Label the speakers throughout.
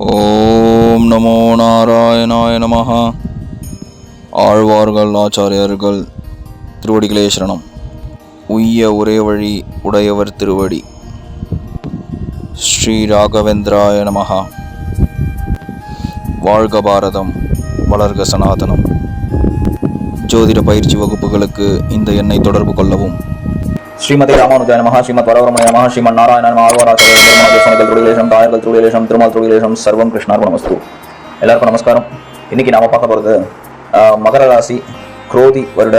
Speaker 1: ஓம் நமோ நாராயணாய நமஹ. ஆழ்வார்கள் ஆச்சாரியர்கள் திருவடிகளே சரணம். உய்ய ஒரே வழி உடையவர் திருவடி. ஸ்ரீ ராகவேந்திராய நமஹ. வாழ்க பாரதம் வளர்க சனாதனம். ஜோதிட பயிற்சி வகுப்புகளுக்கு இந்த எண்ணை தொடர்பு கொள்ளவும்.
Speaker 2: ஸ்ரீமதி ராமானுஜாய நமஹ ஸ்ரீமத் வரவரமய நமஹ ஸ்ரீமன் நாராயண நம ஆழ்வாராச்சாரிய பெருமாள் தாயர்கள் துருகிலேஷம் திருமால் துருகிலேஷம் சர்வம் கிருஷ்ணார்பணமஸ்து எல்லாருக்கும் நமஸ்காரம். இன்னைக்கு நாம பார்க்க போகிறது மகர ராசி குரோதி வருட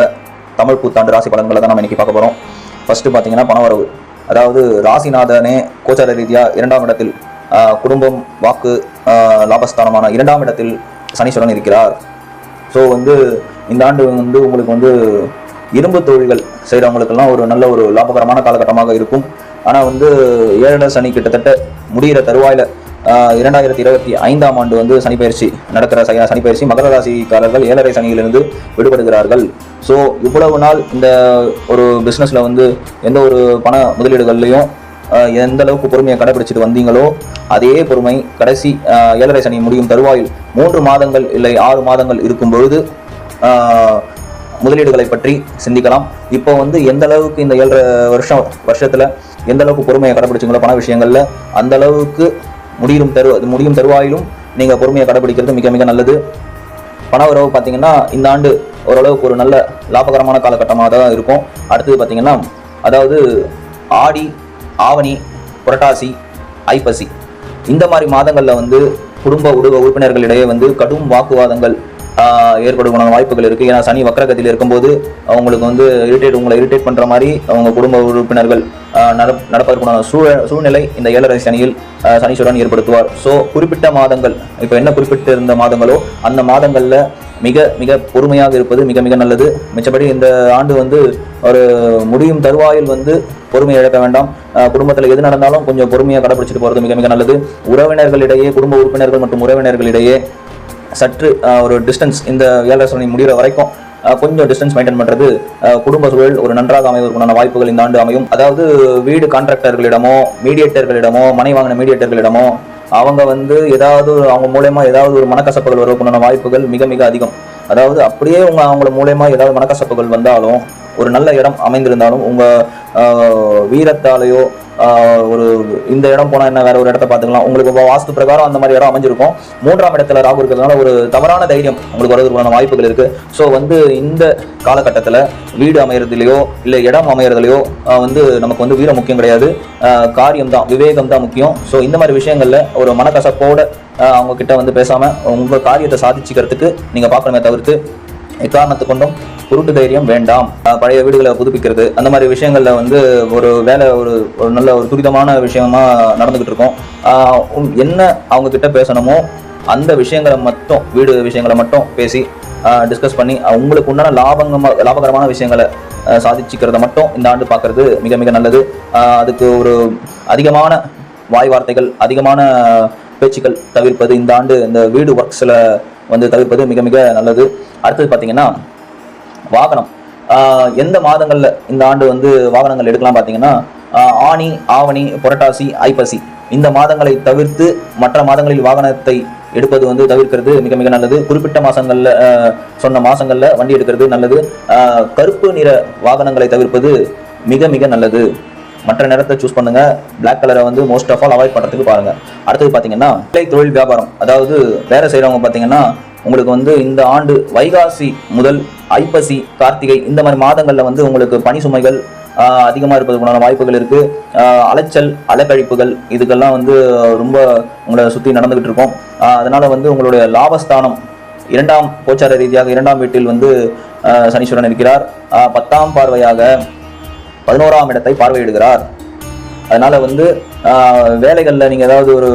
Speaker 2: தமிழ் புத்தாண்டு ராசி பலன்களை தான் நம்ம இன்னைக்கு பார்க்க போகிறோம் ஃபர்ஸ்ட் பார்த்தீங்கன்னா பணவரவு. அதாவது ராசிநாதனே கோச்சார ரீதியாக இரண்டாம் இடத்தில் குடும்பம் வாக்கு லாபஸ்தானமான இரண்டாம் இடத்தில் சனீஸ்வரன் இருக்கிறார். ஸோ வந்து இந்த ஆண்டு வந்து உங்களுக்கு வந்து இரும்பு தொழில்கள் செய்கிறவங்களுக்கெல்லாம் ஒரு நல்ல ஒரு லாபகரமான காலகட்டமாக இருக்கும். ஆனால் வந்து ஏழரை சனி கிட்டத்தட்ட முடிகிற தருவாயில் இரண்டாயிரத்தி இருபத்தி ஐந்தாம் ஆண்டு வந்து சனிப்பயிற்சி நடக்கிற ச- மகர ராசிக்காரர்கள் ஏழரை சனியிலிருந்து விடுபடுகிறார்கள். ஸோ இவ்வளவு நாள் இந்த ஒரு பிஸ்னஸில் வந்து எந்த ஒரு பண முதலீடுகள்லையும் எந்த அளவுக்கு பொறுமையை கடைபிடிச்சிட்டு வந்தீங்களோ அதே பொறுமை கடைசி ஏழரை சனி முடியும் தருவாயில் மூன்று மாதங்கள் இல்லை ஆறு மாதங்கள் இருக்கும் பொழுது முதலீடுகளை பற்றி சிந்திக்கலாம். இப்போ வந்து எந்த அளவுக்கு இந்த ஏழரை வருஷம் வருஷத்துல எந்த அளவுக்கு பொறுமையை கடைபிடிச்சிங்களோ பண விஷயங்களில் அந்த அளவுக்கு முடியும் தரு முடியும் தருவாயிலும் நீங்க பொறுமையை கடைபிடிக்கிறது மிக மிக நல்லது. பண உறவு பார்த்தீங்கன்னா இந்த ஆண்டு ஓரளவுக்கு ஒரு நல்ல லாபகரமான காலகட்டமாக தான் இருக்கும். அடுத்தது பார்த்தீங்கன்னா அதாவது ஆடி ஆவணி புரட்டாசி ஐப்பசி. இந்த மாதிரி மாதங்களில் வந்து குடும்ப உடுக உறுப்பினர்களிடையே வந்து கடும் வாக்குவாதங்கள் ஏற்படுவதான வாய்ப்புகள் இருக்குது ஏன்னா சனி வக்கரகத்தில் இருக்கும்போது அவங்களுக்கு வந்து இரிட்டேட் உங்களை இரிட்டேட் பண்ணுற மாதிரி அவங்க குடும்ப உறுப்பினர்கள் ஆஹ், நடப்பதற்குண்டான சூழ சூழ்நிலை இந்த ஏழரை சனியில் ஆஹ், சனீஸ்வரன் ஏற்படுத்துவார். ஸோ குறிப்பிட்ட மாதங்கள் இப்போ என்ன குறிப்பிட்டிருந்த மாதங்களோ அந்த மாதங்களில் மிக மிக பொறுமையாக இருப்பது மிக மிக நல்லது. மிச்சபடி இந்த ஆண்டு வந்து ஒரு முடியும் தருவாயில் வந்து பொறுமை இழக்க வேண்டாம். குடும்பத்தில் எது நடந்தாலும் கொஞ்சம் பொறுமையாக கடைபிடிச்சிட்டு போகிறது மிக மிக நல்லது. உறவினர்களிடையே குடும்ப உறுப்பினர்கள் மற்றும் உறவினர்களிடையே சற்று ஒரு டிஸ்டன்ஸ் இந்த ஏழரை சோழனை முடிகிற வரைக்கும் கொஞ்சம் டிஸ்டன்ஸ் மெயின்டைன் பண்ணுறது குடும்ப சூழல் ஒரு நன்றாக அமைவதற்குண்டான வாய்ப்புகள் இந்த ஆண்டு அமையும். அதாவது வீடு கான்ட்ராக்டர்களிடமோ மீடியேட்டர்களிடமோ மனை வாங்கின மீடியேட்டர்களிடமோ அவங்க வந்து ஏதாவது ஒரு- அவங்க மூலயமா ஏதாவது ஒரு மனக்கசப்புகள் வருவதற்குண்டான வாய்ப்புகள் மிக மிக அதிகம். அதாவது அப்படியே உங்க அவங்கள மூலயமா ஏதாவது மனக்கசப்புகள் வந்தாலும் ஒரு நல்ல இடம் அமைந்திருந்தாலும் உங்க வீரத்தாலேயோ ஒரு இந்த இடம் போனா என்ன? வேற ஒரு இடத்த பார்த்துக்கலாம். உங்களுக்கு வாஸ்து பிரகாரம் அந்த மாதிரி இடம் அமைஞ்சிருக்கும். மூன்றாம் இடத்துல ராகு இருக்கிறதுனால ஒரு தவறான தைரியம் உங்களுக்கு வரதுக்கான வாய்ப்புகள் இருக்கு. ஸோ வந்து இந்த காலகட்டத்தில் வீடு அமையறதுலையோ இல்லை இடம் அமையறதுலையோ வந்து நமக்கு வந்து வீரம் முக்கியம் கிடையாது. காரியம் தான் விவேகம் தான் முக்கியம். ஸோ இந்த மாதிரி விஷயங்களில் ஒரு மனக்கசப்போட அவங்க கிட்ட வந்து பேசாமல் உங்கள் காரியத்தை சாதிச்சுக்கிறதுக்கு நீங்கள் பார்க்கணுமே தவிர்த்து எக்காரணத்து கொண்டும் குருட்டு தைரியம் வேண்டாம். பழைய வீடுகளை புதுப்பிக்கிறது. அந்த மாதிரி விஷயங்களில் வந்து ஒரு வேலை ஒரு ஒரு நல்ல ஒரு துரிதமான விஷயமா நடந்துகிட்டு இருக்கோம். என்ன அவங்க கிட்ட பேசணுமோ அந்த விஷயங்களை மட்டும் வீடு விஷயங்களை மட்டும் பேசி டிஸ்கஸ் பண்ணி அவங்களுக்கு உங்களுக்கு உண்டான லாபங்கமாக லாபகரமான விஷயங்களை சாதிச்சுக்கிறத மட்டும் இந்த ஆண்டு பார்க்கறது மிக மிக நல்லது. அதுக்கு ஒரு அதிகமான வாய் வார்த்தைகள் அதிகமான பேச்சுக்கள் தவிர்ப்பது இந்த ஆண்டு இந்த வீடு ஒர்க்ஸில் வந்து தவிர்ப்பது மிக மிக நல்லது. அடுத்தது பார்த்தீங்கன்னா வாகனம். எந்த மாதங்களில் இந்த ஆண்டு வந்து வாகனங்கள் எடுக்கலாம் பார்த்தீங்கன்னா ஆணி ஆனி ஆவணி புரட்டாசி ஐப்பசி. இந்த மாதங்களை தவிர்த்து மற்ற மாதங்களில் வாகனத்தை எடுப்பது வந்து தவிர்க்கிறது மிக மிக நல்லது. குறிப்பிட்ட மாதங்களில் சொன்ன மாதங்களில் வண்டி எடுக்கிறது நல்லது. கருப்பு நிற வாகனங்களை தவிர்ப்பது மிக மிக நல்லது. மற்ற நிறத்தை சூஸ் பண்ணுங்க. பிளாக் கலரை வந்து மோஸ்ட் ஆஃப் ஆல் அவாய்ட் பண்ணுறதுக்கு பாருங்கள் அடுத்தது பார்த்தீங்கன்னா தொழில் வியாபாரம். அதாவது வேலை செய்கிறவங்க பார்த்தீங்கன்னா உங்களுக்கு வந்து இந்த ஆண்டு வைகாசி முதல் ஐப்பசி கார்த்திகை இந்த மாதிரி மாதங்களில் வந்து உங்களுக்கு பனி சுமைகள் அதிகமாக இருப்பதுக்குண்டான வாய்ப்புகள் இருக்குது அலைச்சல் அலைக்கழிப்புகள் இதுக்கெல்லாம் வந்து ரொம்ப உங்களை சுற்றி நடந்துக்கிட்டு இருக்கும். அதனால் வந்து உங்களுடைய லாபஸ்தானம் இரண்டாம் கோச்சார ரீதியாக இரண்டாம் வீட்டில் வந்து சனீஸ்வரன் இருக்கிறார். பத்தாம் பார்வையாக பதினோராம் இடத்தை பார்வையிடுகிறார். அதனால் வந்து வேலைகளில் நீங்கள் ஏதாவது ஒரு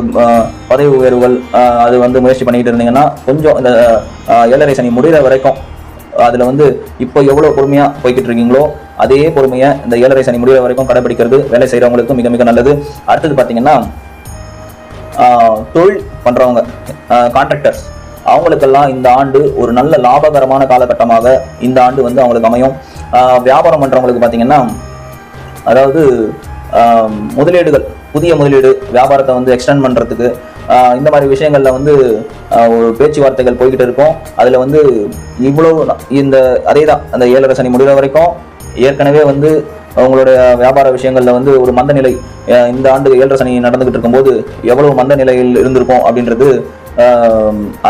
Speaker 2: பதவி உயர்வுகள் அது வந்து முயற்சி பண்ணிக்கிட்டு இருந்தீங்கன்னா கொஞ்சம் இந்த ஏழரை சனி முடிகிற வரைக்கும் அதில் வந்து இப்போ எவ்வளோ பொறுமையாக போய்கிட்டு இருக்கீங்களோ அதே பொறுமையை இந்த ஏழரை சனி முடிகிற வரைக்கும் கடைபிடிக்கிறது வேலை செய்கிறவங்களுக்கும் மிக மிக நல்லது. அடுத்தது பார்த்தீங்கன்னா தொழில் பண்ணுறவங்க கான்ட்ராக்டர்ஸ் அவங்களுக்கெல்லாம் இந்த ஆண்டு ஒரு நல்ல லாபகரமான காலகட்டமாக இந்த ஆண்டு வந்து அவங்களுக்கு அமையும். வியாபாரம் பண்ணுறவங்களுக்கு பார்த்தீங்கன்னா அதாவது முதலீடுகள் புதிய முதலீடு வியாபாரத்தை வந்து எக்ஸ்டெண்ட் பண்ணுறதுக்கு இந்த மாதிரி விஷயங்களில் வந்து ஒரு பேச்சுவார்த்தைகள் போய்கிட்டு இருக்கும். அதில் வந்து இவ்வளோ இந்த அதே தான் அந்த ஏழரை சனி முடிகிற வரைக்கும் ஏற்கனவே வந்து அவங்களுடைய வியாபார விஷயங்களில் வந்து ஒரு மந்த நிலை இந்த ஆண்டு ஏழரை சனி நடந்துகிட்டு இருக்கும்போது எவ்வளவு மந்த நிலையில் இருந்திருக்கும் அப்படின்றது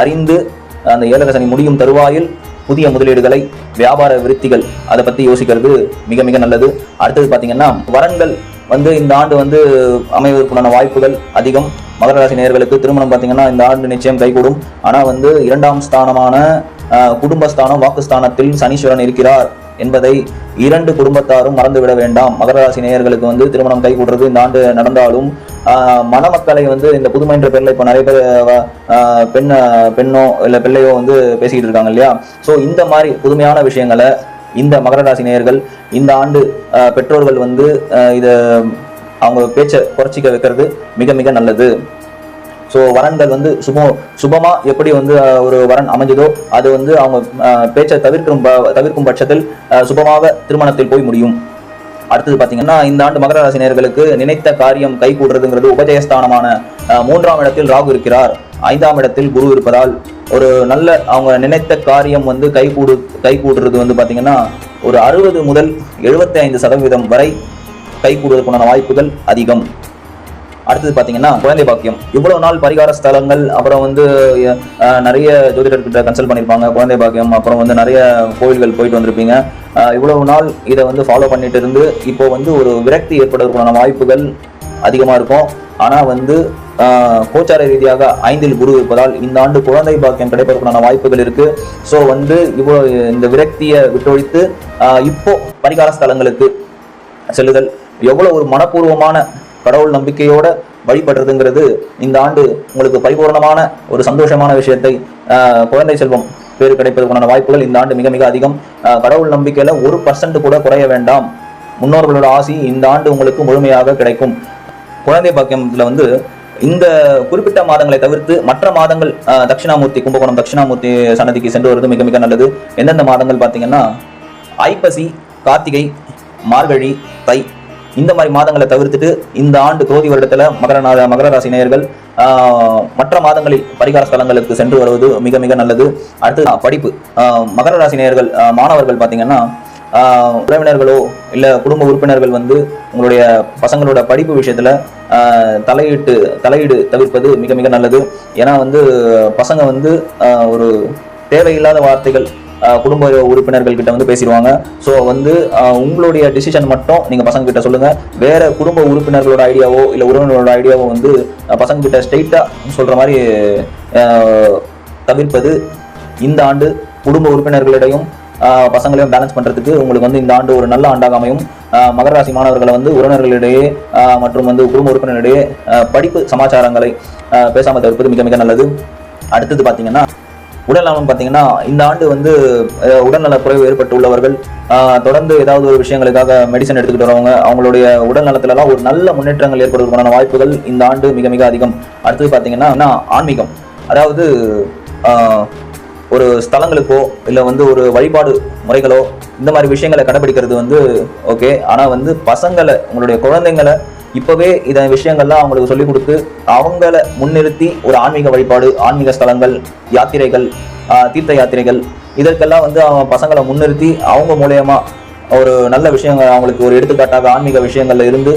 Speaker 2: அறிந்து அந்த ஏழரை சனி முடியும் தருவாயில் புதிய முதலீடுகளை வியாபார விருத்திகள் அதை பற்றி யோசிக்கிறது மிக மிக நல்லது. அடுத்தது பார்த்தீங்கன்னா வரன்கள் வந்து இந்த ஆண்டு வந்து அமைவதற்குண்டான வாய்ப்புகள் அதிகம். மகர ராசி நேயர்களுக்கு திருமணம் பார்த்தீங்கன்னா இந்த ஆண்டு நிச்சயம் கைகூடும். ஆனால் வந்து இரண்டாம் ஸ்தானமான குடும்பஸ்தானம் வாக்குஸ்தானத்தில் சனீஸ்வரன் இருக்கிறார் என்பதை இரண்டு குடும்பத்தாரும் மறந்துவிட வேண்டாம். மகர ராசி நேயர்களுக்கு வந்து திருமணம் கைகூடுறது இந்த ஆண்டு நடந்தாலும் மணமக்களை வந்து இந்த புதுமை என்ற பெண்ணில் இப்போ நிறைய பேர் பெண் பெண்ணோ இல்லை பிள்ளையோ வந்து பேசிக்கிட்டு இருக்காங்க இல்லையா? ஸோ இந்த மாதிரி புதுமையான விஷயங்களை இந்த மகர ராசி நேயர்கள் இந்த ஆண்டு பெற்றோர்கள் வந்து இதை அவங்க பேச்சை குறைச்சிக்க வைக்கிறது மிக மிக நல்லது. ஸோ வரன்கள் வந்து சுபம் சுபமாக எப்படி வந்து ஒரு வரன் அமைஞ்சதோ அது வந்து அவங்க பேச்சை தவிர்க்கும் ப- தவிர்க்கும் பட்சத்தில் சுபமாக திருமணத்தில் போய் முடியும். அடுத்தது பார்த்தீங்கன்னா இந்த ஆண்டு மகர ராசி நேர்களுக்கு நினைத்த காரியம் கை கூடுறதுங்கிறது உபஜயஸ்தானமான மூன்றாம் இடத்தில் ராகு இருக்கிறார். ஐந்தாம் இடத்தில் குரு இருப்பதால் ஒரு நல்ல அவங்க நினைத்த காரியம் வந்து கை கூடு கை கூடுறது வந்து பார்த்தீங்கன்னா ஒரு அறுபது முதல் எழுபத்தி ஐந்து சதவீதம் வரை கை கூடுவதற்குண்டான வாய்ப்புகள் அதிகம். அடுத்தது பார்த்தீங்கன்னா குழந்தை பாக்கியம். இவ்வளோ நாள் பரிகார ஸ்தலங்கள் அப்புறம் வந்து நிறைய ஜோதிடர்கிட்ட கன்சல்ட் பண்ணியிருப்பாங்க குழந்தை பாக்கியம் அப்புறம் வந்து நிறைய கோயில்கள் போயிட்டு வந்திருப்பீங்க. இவ்வளவு நாள் இதை வந்து ஃபாலோ பண்ணிட்டு இருந்து இப்போ வந்து ஒரு விரக்தி ஏற்படுவதற்குண்டான வாய்ப்புகள் அதிகமாக இருக்கும். ஆனால் வந்து கோச்சார ரீதியாக ஐந்தில் குரு இருப்பதால் இந்த ஆண்டு குழந்தை பாக்கியம் கிடைப்பதற்கான வாய்ப்புகள் இருக்கு. ஸோ வந்து இவ்வளோ இந்த விரக்தியை விட்டொழித்து இப்போ பரிகார ஸ்தலங்களுக்கு செல்லுதல். எவ்வளோ ஒரு மனப்பூர்வமான கடவுள் நம்பிக்கையோட வழிபடுறதுங்கிறது இந்த ஆண்டு உங்களுக்கு பரிபூர்ணமான ஒரு சந்தோஷமான விஷயத்தை குழந்தை செல்வம் பேர் கிடைப்பதற்கான வாய்ப்புகள் இந்த ஆண்டு மிக மிக அதிகம். கடவுள் நம்பிக்கையில ஒரு பர்சன்ட் கூட குறைய வேண்டாம். முன்னோர்களோட ஆசி இந்த ஆண்டு உங்களுக்கு முழுமையாக கிடைக்கும். குழந்தை பாக்கியத்தில் வந்து இந்த குறிப்பிட்ட மாதங்களை தவிர்த்து மற்ற மாதங்கள் தட்சிணாமூர்த்தி கும்பகோணம் தட்சிணாமூர்த்தி சன்னதிக்கு சென்று வருவது மிக மிக நல்லது. எந்தெந்த மாதங்கள் பார்த்தீங்கன்னா ஐப்பசி கார்த்திகை மார்கழி தை இந்த மாதிரி மாதங்களை தவிர்த்துட்டு இந்த ஆண்டு குரோதி வருடத்தில் மகர மகர ராசி நேயர்கள் மற்ற மாதங்களில் பரிகார ஸ்தலங்களுக்கு சென்று வருவது மிக மிக நல்லது. அடுத்து படிப்பு. மகர ராசி நேயர்கள் மாணவர்கள் பார்த்தீங்கன்னா உறவினர்களோ இல்லை குடும்ப உறுப்பினர்கள் வந்து உங்களுடைய பசங்களோட படிப்பு விஷயத்தில் தலையீட்டு தலையீடு தவிர்ப்பது மிக மிக நல்லது. ஏன்னா வந்து பசங்க வந்து ஒரு தேவையில்லாத வார்த்தைகள் குடும்ப உறுப்பினர்கள் கிட்ட வந்து பேசிடுவாங்க. ஸோ வந்து உங்களுடைய டிசிஷன் மட்டும் நீங்கள் பசங்க கிட்ட சொல்லுங்க. வேற குடும்ப உறுப்பினர்களோட ஐடியாவோ இல்லை உறவினர்களோட ஐடியாவோ வந்து பசங்க கிட்ட ஸ்ட்ரெயிட்டாக சொல்கிற மாதிரி தவிர்ப்பது இந்த ஆண்டு குடும்ப உறுப்பினர்களிடையும் பசங்களையும் பேலன்ஸ் பண்ணுறதுக்கு உங்களுக்கு வந்து இந்த ஆண்டு ஒரு நல்ல ஆண்டாக அமையும். மகர ராசி மாணவர்களை வந்து உறவினர்களிடையே மற்றும் வந்து குடும்ப உறுப்பினரிடையே படிப்பு சமாச்சாரங்களை பேசாமல் தவிர்ப்பது மிக மிக நல்லது. அடுத்தது பார்த்தீங்கன்னா உடல் நலம் பார்த்தீங்கன்னா இந்த ஆண்டு வந்து உடல்நல குறைவு ஏற்பட்டு உள்ளவர்கள் தொடர்ந்து ஏதாவது ஒரு விஷயங்களுக்காக மெடிசன் எடுத்துக்கிட்டு வரவங்க அவங்களுடைய உடல் நலத்துலலாம் ஒரு நல்ல முன்னேற்றங்கள் ஏற்படுவதற்கான வாய்ப்புகள் இந்த ஆண்டு மிக மிக அதிகம். அடுத்தது பார்த்தீங்கன்னா ஆன்மீகம். அதாவது ஒரு ஸ்தலங்களுக்கோ இல்லை வந்து ஒரு வழிபாடு முறைகளோ இந்த மாதிரி விஷயங்களை கடைபிடிக்கிறது வந்து ஓகே ஆனால் வந்து பசங்களை உங்களுடைய குழந்தைங்களை இப்போவே இதை விஷயங்கள்லாம் அவங்களுக்கு சொல்லிக் கொடுத்து அவங்கள முன்னிறுத்தி ஒரு ஆன்மீக வழிபாடு ஆன்மீக ஸ்தலங்கள் யாத்திரைகள் தீர்த்த யாத்திரைகள் இதற்கெல்லாம் வந்து அவங்க பசங்களை முன்னிறுத்தி அவங்க மூலயமா ஒரு நல்ல விஷயங்கள் அவங்களுக்கு ஒரு எடுத்துக்காட்டாக ஆன்மீக விஷயங்கள்ல இருந்து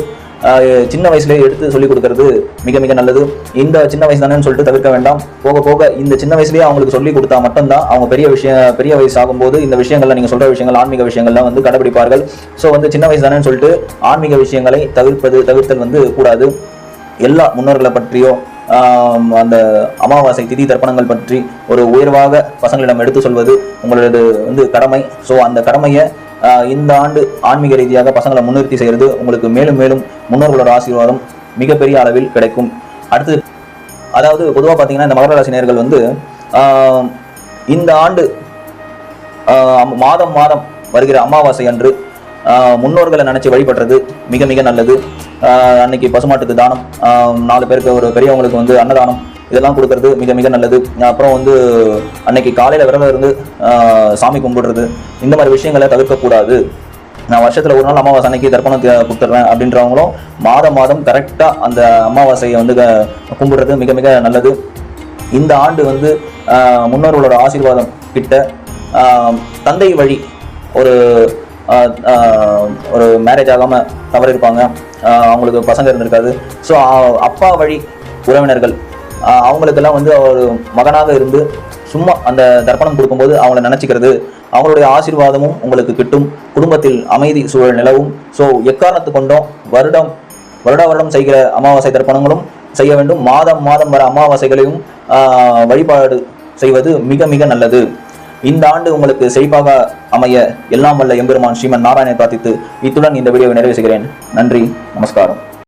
Speaker 2: சின்ன வயசுலேயே எடுத்து சொல்லிக் கொடுக்கறது மிக மிக நல்லது. இந்த சின்ன வயசு தானேன்னு சொல்லிட்டு தவிர்க்க வேண்டாம். போக போக இந்த சின்ன வயசுலேயே அவங்களுக்கு சொல்லிக் கொடுத்தா மட்டும்தான் அவங்க பெரிய விஷயம் பெரிய வயசு ஆகும்போது இந்த விஷயங்கள்ல நீங்க சொல்ற விஷயங்கள் ஆன்மீக விஷயங்கள்லாம் வந்து கடைபிடிப்பார்கள். ஸோ வந்து சின்ன வயசு தானேன்னு சொல்லிட்டு ஆன்மீக விஷயங்களை தவிர்ப்பது தவிர்த்தல் வந்து கூடாது. எல்லா முன்னோர்களை பற்றியோ அந்த அமாவாசை திதி தர்ப்பணங்கள் பற்றி ஒரு உயர்வாக பசங்களிடம் எடுத்து சொல்வது உங்களது வந்து கடமை. ஸோ அந்த கடமையை இந்த ஆண்டு ஆன்மீக ரீதியாக பசங்களை முன்னிறுத்தி செய்கிறது உங்களுக்கு மேலும் மேலும் முன்னோர்களோட ஆசீர்வாதம் மிகப்பெரிய அளவில் கிடைக்கும். அடுத்து அதாவது பொதுவாக பார்த்தீங்கன்னா இந்த மகர ராசி வந்து ஆஹ், இந்த ஆண்டு ஆஹ் மாதம் மாதம் வருகிற அமாவாசை அன்று முன்னோர்களை நினைச்சு வழிபடுறது மிக மிக நல்லது. ஆஹ் அன்னைக்கு பசுமாட்டுக்கு தானம் ஆஹ் நாலு பேருக்கு ஒரு பெரியவங்களுக்கு வந்து அன்னதானம் இதெல்லாம் கொடுக்கறது மிக மிக நல்லது. அப்புறம் வந்து அன்னைக்கு காலையில் விரதம் இருந்து சாமி கும்பிடுறது இந்த மாதிரி விஷயங்களை தவிர்க்கக்கூடாது. நான் வருஷத்தில் ஒரு நாள் அமாவாசை அன்னைக்கு தர்ப்பணம் கொடுத்துட்றேன் அப்படின்றவங்களும் மாதம் மாதம் கரெக்டாக அந்த அமாவாசையை வந்து க- கும்பிடுறது மிக மிக நல்லது. இந்த ஆண்டு வந்து முன்னோர்களோட ஆசீர்வாதம் கிட்ட தந்தை வழி ஒரு ஒரு மேரேஜ் ஆகாமல் தவறு இருப்பாங்க அவங்களுக்கு பசங்க இருந்திருக்காது. ஸோ அப்பா வழி உறவினர்கள் அவங்களுக்கெல்லாம் வந்து அவர் மகனாக இருந்து சும்மா அந்த தர்ப்பணம் கொடுக்கும்போது அவங்கள நினச்சிக்கிறது அவங்களுடைய ஆசீர்வாதமும் உங்களுக்கு கிட்டும். குடும்பத்தில் அமைதி சூழல் நிலவும். ஸோ எக்காரணத்து கொண்டும் வருடம் வருட வருடம் செய்கிற அமாவாசை தர்ப்பணங்களும் செய்ய வேண்டும். மாதம் மாதம் வர அமாவாசைகளையும் ஆஹ், வழிபாடு செய்வது மிக மிக நல்லது. இந்த ஆண்டு உங்களுக்கு செழிப்பாக அமைய எல்லாம் வல்ல எம்பெருமான் ஸ்ரீமன் நாராயணன் பிரார்த்தித்து இத்துடன் இந்த வீடியோவை நிறைவு செய்கிறேன். நன்றி நமஸ்காரம்.